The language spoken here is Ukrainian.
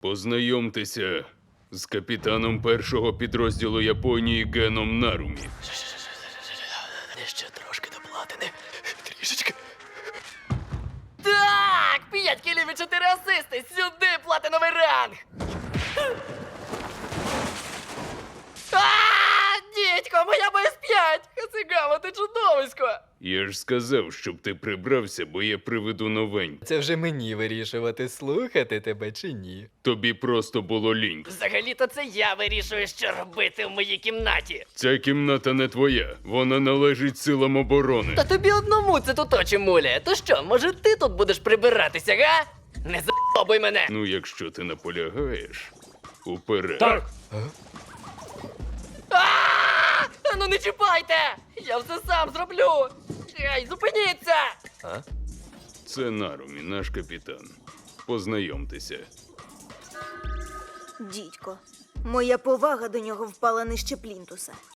Познайомтеся з капітаном першого підрозділу Японії Геном Нарумі. Ще трошки до платини. Трішечки. Так! 5 кілів і 4 асисти! Сюди платиновий ранг! Дідько, моя боєз 5! Хасигава, ти чудовисько! Я ж сказав, щоб ти прибрався, бо я приведу новень. Це вже мені вирішувати, слухати тебе чи ні. Тобі просто було лінь. Взагалі-то це я вирішую, що робити в моїй кімнаті. Ця кімната не твоя, вона належить силам оборони. Та тобі одному це тут очі муляє. То що, може ти тут будеш прибиратися, га? Не за***буй мене! Ну, якщо ти наполягаєш, уперед. Так, А! А Ну не чіпайте! Я все сам зроблю! Ей, зупиніться! Це Нарумі, наш капітан. Познайомтеся. Дідько. Моя повага до нього впала нижче плінтуса.